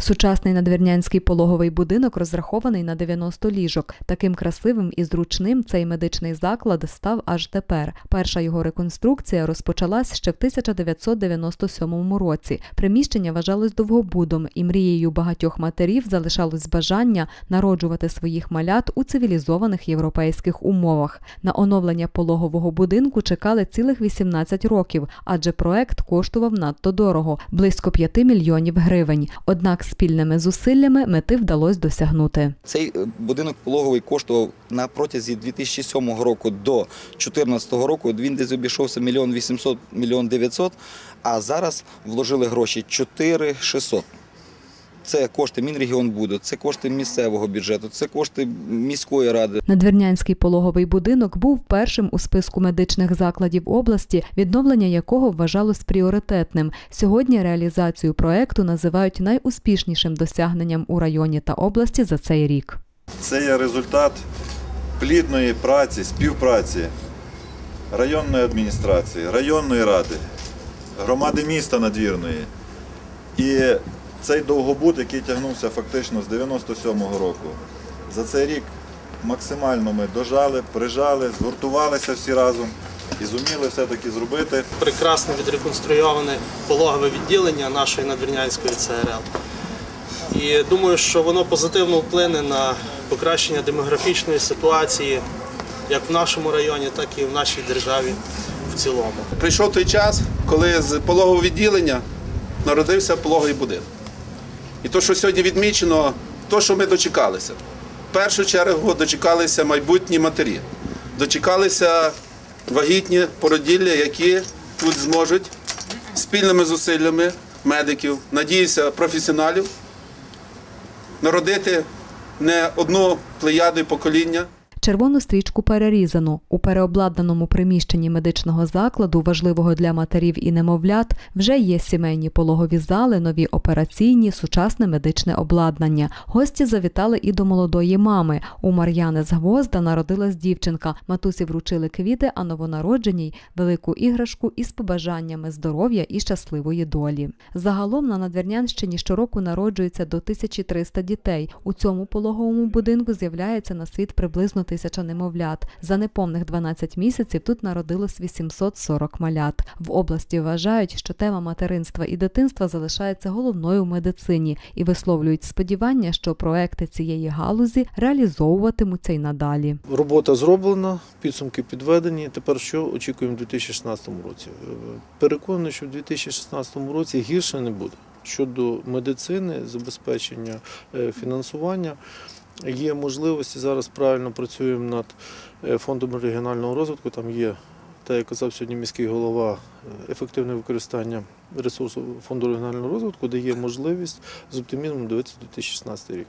Сучасний надвірнянський пологовий будинок розрахований на 90 ліжок. Таким красивим і зручним цей медичний заклад став аж тепер. Перша його реконструкція розпочалась ще в 1997 році. Приміщення вважалось довгобудом, і мрією багатьох матерів залишалось бажання народжувати своїх малят у цивілізованих європейських умовах. На оновлення пологового будинку чекали цілих 18 років, адже проект коштував надто дорого близько 5 мільйонів гривень. Однак спільними зусиллями мети вдалося досягнути. Цей е, будинок пологовий коштував на протязі 2007 року до 2014 року. Він десь обійшовся мільйон 800, мільйон 900, а зараз вложили гроші 4 600. Це кошти Мінрегіонбуду, це кошти місцевого бюджету, це кошти міської ради. Надвірнянський пологовий будинок був першим у списку медичних закладів області, відновлення якого вважалось пріоритетним. Сьогодні реалізацію проекту називають найуспішнішим досягненням у районі та області за цей рік. Це є результат плідної праці, співпраці районної адміністрації, районної ради, громади міста надвірної. І цей довгобуд, який тягнувся фактично з 97-го року, за цей рік максимально ми дожали, прижали, згуртувалися всі разом і зуміли все-таки зробити прекрасно відреконструйоване пологове відділення нашої надвірнянської ЦРЛ. І думаю, що воно позитивно вплине на покращення демографічної ситуації як в нашому районі, так і в нашій державі в цілому. Прийшов той час, коли з пологового відділення народився пологовий будинок. І то, що сьогодні відмічено, то, що ми дочекалися. В першу чергу дочекалися майбутні матері, дочекалися вагітні породілля, які тут зможуть спільними зусиллями медиків, надіюся, професіоналів, народити не одну плеяду покоління. Червону стрічку перерізано. У переобладнаному приміщенні медичного закладу, важливого для матерів і немовлят, вже є сімейні пологові зали, нові операційні, сучасне медичне обладнання. Гості завітали і до молодої мами. У Мар'яни з Гвозда народилась дівчинка. Матусі вручили квіти, а новонародженій велику іграшку із побажаннями здоров'я і щасливої долі. Загалом на Надвірнянщині щороку народжується до 1300 дітей. У цьому пологовому будинку з'являється на світ приблизно тисяча немовлят. За неповних 12 місяців тут народилось 840 малят. В області вважають, що тема материнства і дитинства залишається головною в медицині і висловлюють сподівання, що проекти цієї галузі реалізовуватимуться й надалі. Робота зроблена, підсумки підведені. Тепер що очікуємо в 2016 році? Е, Переконаний, що в 2016 році гірше не буде. Щодо медицини, забезпечення е, фінансування, є можливості. Зараз правильно працюємо над е, фондом регіонального розвитку. Там є, так як казав сьогодні міський голова, е, ефективне використання ресурсу фонду регіонального розвитку, де є можливість з оптимізмом дивитися 2016 рік.